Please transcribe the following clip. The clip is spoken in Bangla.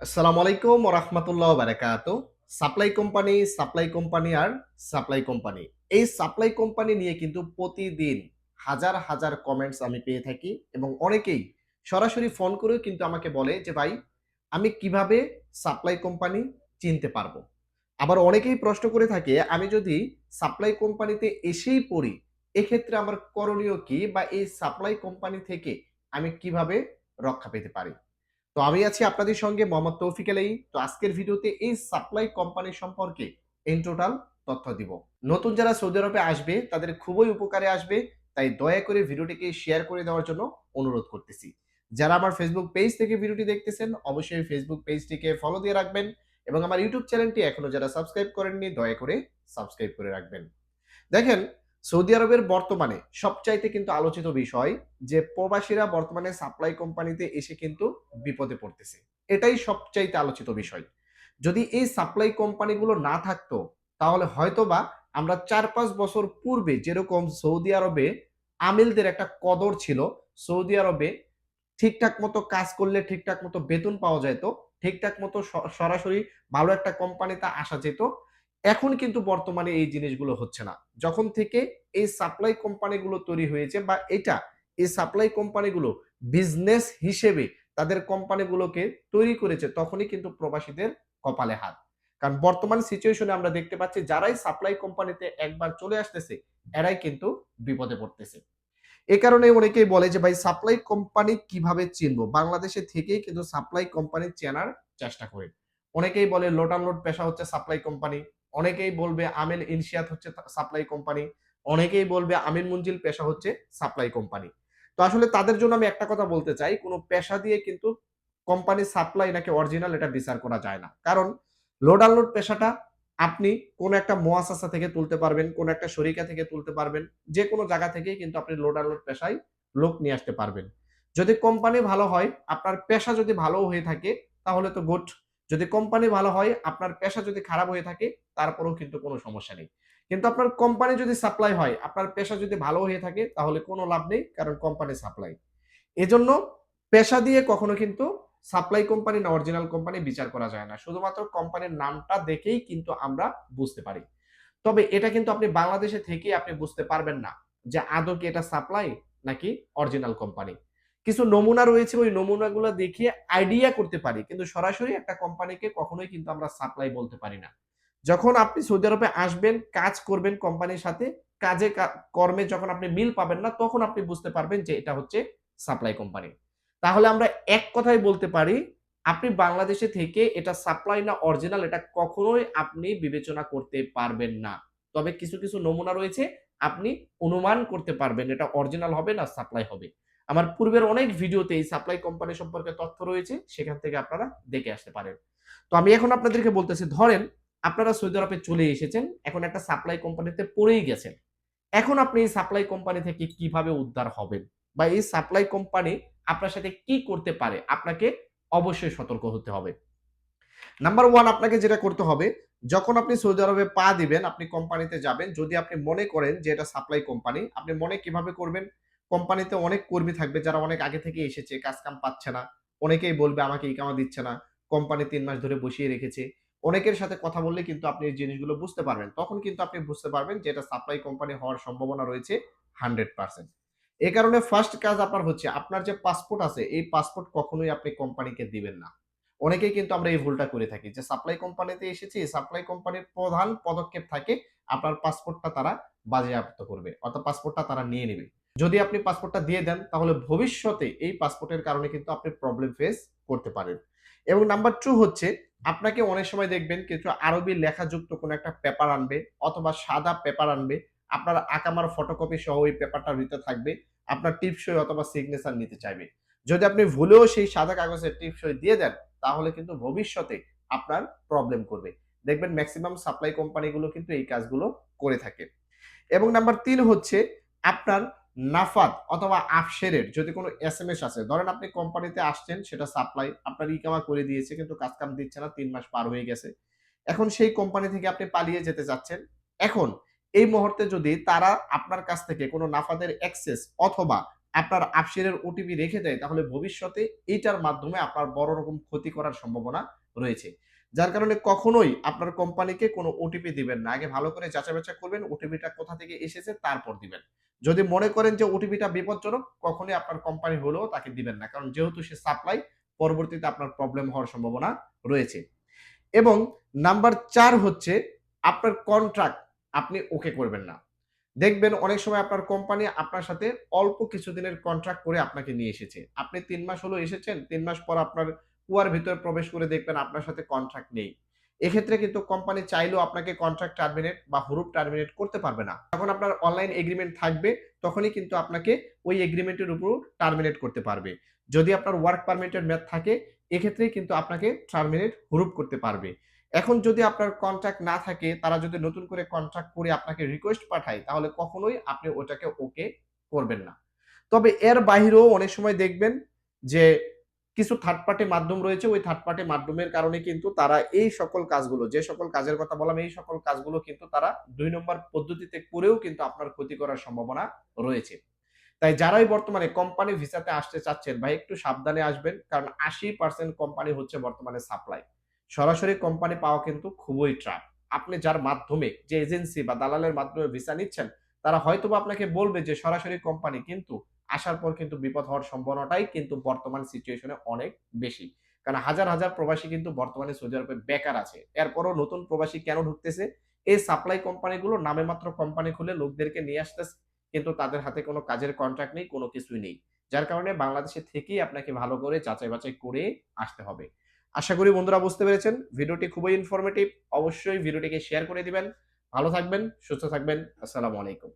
আসসালামু আলাইকুম রহমতুল্লাহ বারাকাত। সাপ্লাই কোম্পানি সাপ্লাই কোম্পানি আর সাপ্লাই কোম্পানি। এই সাপ্লাই কোম্পানি নিয়ে কিন্তু প্রতিদিন হাজার হাজার কমেন্টস আমি পেয়ে থাকি এবং অনেকেই সরাসরি ফোন করেও কিন্তু আমাকে বলে যে, ভাই, আমি কীভাবে সাপ্লাই কোম্পানি চিনতে পারব? আবার অনেকেই প্রশ্ন করে থাকে, আমি যদি সাপ্লাই কোম্পানিতে এসেই পড়ি, এক্ষেত্রে আমার করণীয় কি বা এই সাপ্লাই কোম্পানি থেকে আমি কীভাবে রক্ষা পেতে পারি? তো আমি আছি আপনাদের সঙ্গে মোহাম্মদ তৌফিক আলাই তো আজকের ভিডিওতে এই সাপ্লাই কোম্পানি সম্পর্কে ইন টোটাল তথ্য দিব। নতুন যারা সৌদি আরবে আসবে, তাদের খুবই উপকারে আসবে। তাই দয়া করে ভিডিওটিকে শেয়ার করে দেওয়ার জন্য অনুরোধ করতেছি। যারা আমার ফেসবুক পেজ থেকে ভিডিওটি দেখতেছেন, অবশ্যই ফেসবুক পেজটিকে ফলো দিয়ে রাখবেন এবং আমার ইউটিউব চ্যানেলটি এখনও যারা সাবস্ক্রাইব করেননি, দয়া করে সাবস্ক্রাইব করে রাখবেন। দেখেন সৌদি আরবের বর্তমানে সবচাইতে কিন্তু আলোচিত বিষয় যে প্রবাসীরা বর্তমানে সাপ্লাই কোম্পানিতে এসে কিন্তু বিপদে পড়তেছে। এটাই সবচাইতে আলোচিত বিষয়। যদি এই সাপ্লাই কোম্পানিগুলো না থাকতো, তাহলে হয়তোবা আমরা চার পাঁচ বছর পূর্বে যেরকম সৌদি আরবে আমিলদের একটা কদর ছিল, সৌদি আরবে ঠিকঠাক মতো কাজ করলে ঠিকঠাক মতো বেতন পাওয়া যেত ঠিকঠাক মতো সরাসরি ভালো একটা কোম্পানিতে আসা যেত এখন কিন্তু বর্তমানে এই জিনিসগুলো হচ্ছে না। যখন থেকে এই সাপ্লাই কোম্পানিগুলো তৈরি হয়েছে বা এটা, এই সাপ্লাই কোম্পানিগুলো বিজনেস হিসেবে তাদের কোম্পানিগুলোকে তৈরি করেছে, তখনই কিন্তু প্রবাসীদের কপালে হাত। কারণ বর্তমান সিচুয়েশনে আমরা দেখতে পাচ্ছি, যারাই সাপ্লাই কোম্পানিতে একবার চলে আসতেছে, এরাই কিন্তু বিপদে পড়তেছে। এ কারণে অনেকেই বলে যে, ভাই সাপ্লাই কোম্পানি কীভাবে চিনবো? বাংলাদেশে থেকেই কিন্তু সাপ্লাই কোম্পানি চেনার চেষ্টা করে অনেকেই বলে লোড পেশা হচ্ছে সাপ্লাই কোম্পানি অনেকেই বলবে আমেল ইনশিয়াত হচ্ছে সাপ্লাই কোম্পানি অনেকেই বলবে আমিন মঞ্জিল পেশা হচ্ছে সাপ্লাই কোম্পানি তো আসলে তাদের জন্য আমি একটা কথা বলতে চাই, কোনো পেশা দিয়ে কিন্তু কোম্পানি সাপ্লাই নাকি অরিজিনাল এটা বিচার করা যায় না। কারণ লোড আনলোড পেশাটা আপনি কোন একটা মোয়াসাসা থেকে তুলতে পারবেন, কোন একটা শরিকা থেকে তুলতে পারবেন যে কোনো জায়গা থেকেই কিন্তু আপনি লোড আনলোড পেশায় লোক নিয়ে আসতে পারবেন। যদি কোম্পানি ভালো হয়, আপনার পেশা যদি ভালো হয়ে থাকে, তাহলে তো গুড যদি কোম্পানি ভালো হয়, আপনার পেশা যদি খারাপ হয়ে থাকে, তারপরেও কিন্তু কোনো সমস্যা নেই। কিন্তু আপনার কোম্পানি যদি সাপ্লাই হয়, আপনার পেশা যদি ভালো হয়ে থাকে, তাহলে কোনো লাভ নেই, কারণ কোম্পানি সাপ্লাই এজন্য পেশা দিয়ে কখনো কিন্তু সাপ্লাই কোম্পানি না অরিজিনাল কোম্পানি বিচার করা যায় না। শুধুমাত্র কোম্পানির নামটা দেখেই কিন্তু আমরা বুঝতে পারি। তবে এটা কিন্তু আপনি বাংলাদেশে থেকে আপনি বুঝতে পারবেন না যে আদৌ কি এটা সাপ্লাই নাকি অরিজিনাল কোম্পানি কিছু নমুনা রয়েছে, ওই নমুনাগুলো দেখিয়ে আইডিয়া করতে পারি। কিন্তু সরাসরি একটা কোম্পানিকে কখনোই কিন্তু আমরা সাপ্লাই বলতে পারি না। যখন আপনি সৌদি আরবে আসবেন, কাজ করবেন কোম্পানির সাথে, কাজে কর্মে যখন আপনি মিল পাবেন না, তখন আপনি বুঝতে পারবেন যে এটা হচ্ছে সাপ্লাই কোম্পানি তাহলে আমরা এক কথাই বলতে পারি, আপনি বাংলাদেশে থেকে এটা সাপ্লাই না অরিজিনাল এটা কখনোই আপনি বিবেচনা করতে পারবেন না। তবে কিছু কিছু নমুনা রয়েছে, আপনি অনুমান করতে পারবেন এটা অরিজিনাল হবে না সাপ্লাই হবে। আমার পূর্বের অনেক ভিডিওতে এই সাপ্লাই কোম্পানি সম্পর্কে তথ্য রয়েছে, সেখান থেকে আপনারা দেখে আসতে পারেন। তো আমি এখন আপনাদেরকে বলতেছি, ধরেন আপনারা সৌদি আরবে চলে এসেছেন, এখন একটা সাপ্লাই কোম্পানিতে পড়েই গেছেন। এখন আপনি এই সাপ্লাই কোম্পানি থেকে কীভাবে উদ্ধার হবেন? বা এই সাপ্লাই কোম্পানি আপনার সাথে কি করতে পারে? আপনাকে অবশ্যই সতর্ক হতে হবে। নাম্বার ওয়ান আপনাকে যেটা করতে হবে, যখন আপনি সৌদি আরবে পা দিবেন, আপনি কোম্পানিতে যাবেন, যদি আপনি মনে করেন যে এটা সাপ্লাই কোম্পানি আপনি মনে কীভাবে করবেন? কোম্পানিতে অনেক কর্মী থাকবে যারা অনেক আগে থেকে এসেছে, কাজ কাম পাচ্ছে না। অনেকেই বলবে, আমাকে ইকামা দিচ্ছে না। কোম্পানি তিন মাস ধরে বসিয়ে রেখেছে। অনেকের সাথে কথা বললে কিন্তু আপনি এই জিনিসগুলো বুঝতে পারবেন। তখন কিন্তু আপনি বুঝতে পারবেন যে এটা সাপ্লাই কোম্পানি হওয়ার সম্ভাবনা রয়েছে হান্ড্রেড পার্সেন্ট এই কারণে ফার্স্ট কাজ আপনার হচ্ছে, আপনার যে পাসপোর্ট আছে, এই পাসপোর্ট কখনোই আপনি কোম্পানিকে দিবেন না। অনেকেই কিন্তু আমরা এই ভুলটা করে থাকি যে সাপ্লাই কোম্পানিতে এসেছি সাপ্লাই কোম্পানির প্রধান পদক্ষেপ থাকে, আপনার পাসপোর্টটা তারা বাজেয়াপ্ত করবে, অর্থাৎ পাসপোর্টটা তারা নিয়ে নেবে। যদি আপনি পাসপোর্টটা দিয়ে দেন, তাহলে ভবিষ্যতে এই পাসপোর্টের কারণে কিন্তু আপনি প্রবলেম ফেস করতে পারেন। এবং নাম্বার টু হচ্ছে, আপনাকে অনেক সময় দেখবেন কিছু আরবি লেখাযুক্ত কোনো একটা পেপার আনবে অথবা সাদা পেপার আনবে। আপনার আকামার ফটোকপি সহ ওই পেপারটার ভিতরে থাকবে, আপনার টিপসই অথবা সিগনেচার নিতে চাইবে। যদি আপনি ভুলেও সেই সাদা কাগজের টিপসই দিয়ে দেন, তাহলে কিন্তু ভবিষ্যতে আপনার প্রবলেম করবে। দেখবেন ম্যাক্সিমাম সাপ্লাই কোম্পানিগুলো কিন্তু এই কাজগুলো করে থাকে। এবং নাম্বার তিন হচ্ছে, আপনার নাফাত অথবা আফসেরের যদি কোনো এস এম এস আছে, ধরেন আপনি কোম্পানিতে আসছেন, সেটা সাপ্লাই আপনার ইকামা করে দিয়েছে, কিন্তু কাজ কাম দিচ্ছে না, তিন মাস পার হয়ে গেছে। এখন সেই কোম্পানি থেকে আপনি পালিয়ে যেতে চাচ্ছেন এখন এই মুহূর্তে যদি তারা আপনার কাছ থেকে কোনো নাফাদের অ্যাক্সেস অথবা আপনার আপশেয়ারের ওটিপি রেখে দেয়, তাহলে ভবিষ্যতে এটার মাধ্যমে আপনার বড় রকম ক্ষতি করার সম্ভাবনা রয়েছে। যার কারণে কখনোই আপনার কোম্পানিকে কোনো ওটিপি দিবেন না। আগে ভালো করে যাচাই বাছাই করবেন ওটিপিটা কোথা থেকে এসেছে, তারপর দিবেন। যদি মনে করেন যে ওটিপিটা বিপজ্জনক, কখনোই আপনার কোম্পানি হলেও তাকে দিবেন না। কারণ যেহেতু সে সাপ্লাই পরবর্তীতে আপনার প্রবলেম হওয়ার সম্ভাবনা রয়েছে। এবং নাম্বার চার হচ্ছে, আপনার কন্ট্রাক্ট আপনি ওকে করবেন না। দেখবেন অনেক সময় আপনার কোম্পানি আপনার সাথে অল্প কিছুদিনের কন্ট্রাক্ট করে আপনাকে নিয়ে এসেছে। আপনি তিন মাস হলো এসেছেন, তিন মাস পর আপনার কুয়ার ভিতরে প্রবেশ করে দেখবেন আপনার সাথে কন্ট্রাক্ট নেই। এক্ষেত্রে কিন্তু কোম্পানি চাইলেও আপনাকে কন্ট্রাক্ট টার্মিনেট বা হুরুপ টার্মিনেট করতে পারবে না। যখন আপনার অনলাইন এগ্রিমেন্ট থাকবে, তখনই কিন্তু আপনাকে ওই এগ্রিমেন্টের উপর টার্মিনেট করতে পারবে। যদি আপনার ওয়ার্ক পারমিটের মেয়াদ থাকে, এক্ষেত্রেই কিন্তু আপনাকে টার্মিনেট হুরুপ করতে পারবে। এখন যদি আপনার কন্ট্রাক্ট না থাকে, তারা যদি নতুন করে কন্ট্রাক্ট করে আপনাকে রিকোয়েস্ট পাঠায়, তাহলে কখনোই আপনি ওটাকে ওকে করবেন না। তবে এর বাহিরেও অনেক সময় দেখবেন যে কিছু থার্ড পার্টি মাধ্যম রয়েছে, ওই থার্ড পার্টি মাধ্যমের কারণে কিন্তু তারা এই সকল কাজগুলো, যে সকল কাজের কথা বললাম, এই সকল কাজগুলো কিন্তু তারা দুই নম্বর পদ্ধতিতে করেও কিন্তু আপনার ক্ষতি করার সম্ভাবনা রয়েছে। তাই যারাই বর্তমানে কোম্পানি ভিসাতে আসতে চাচ্ছেন, ভাই, একটু সাবধানে আসবেন, কারণ আশি পার্সেন্ট কোম্পানি হচ্ছে বর্তমানে সাপ্লাই সরাসরি কোম্পানি পাওয়া কিন্তু খুবই ট্রাপ আপনি যার মাধ্যমে, যে এজেন্সি বা দালালের মাধ্যমে ভিসা নিচ্ছেন, তারা হয়তোবা আপনাকে বলবে যে সরাসরি কোম্পানি কিন্তু আসার পর কিন্তু বিপদ হওয়ার সম্ভাবনাটাই কিন্তু বর্তমান সিচুয়েশনে অনেক বেশি। কারণ হাজার হাজার প্রবাসী কিন্তু বর্তমানে সৌদি আরবে বেকার আছে। এরপরও নতুন প্রবাসী কেন ঢুকতেছে? এই সাপ্লাই কোম্পানিগুলো নামে মাত্র কোম্পানি খুলে লোকদেরকে নিয়ে আসতেছে, কিন্তু তাদের হাতে কোনো কাজের কন্ট্রাক্ট নেই, কোনো কিছুই নেই। যার কারণে বাংলাদেশে থেকেই আপনাকে ভালো করে যাচাই বাছাই করে আসতে হবে। আশা করি বন্ধুরা বুঝতে পেরেছেন, ভিডিওটি খুবই ইনফরমেটিভ অবশ্যই ভিডিওটিকে শেয়ার করে দিবেন। ভালো থাকবেন, সুস্থ থাকবেন। আসসালামু আলাইকুম।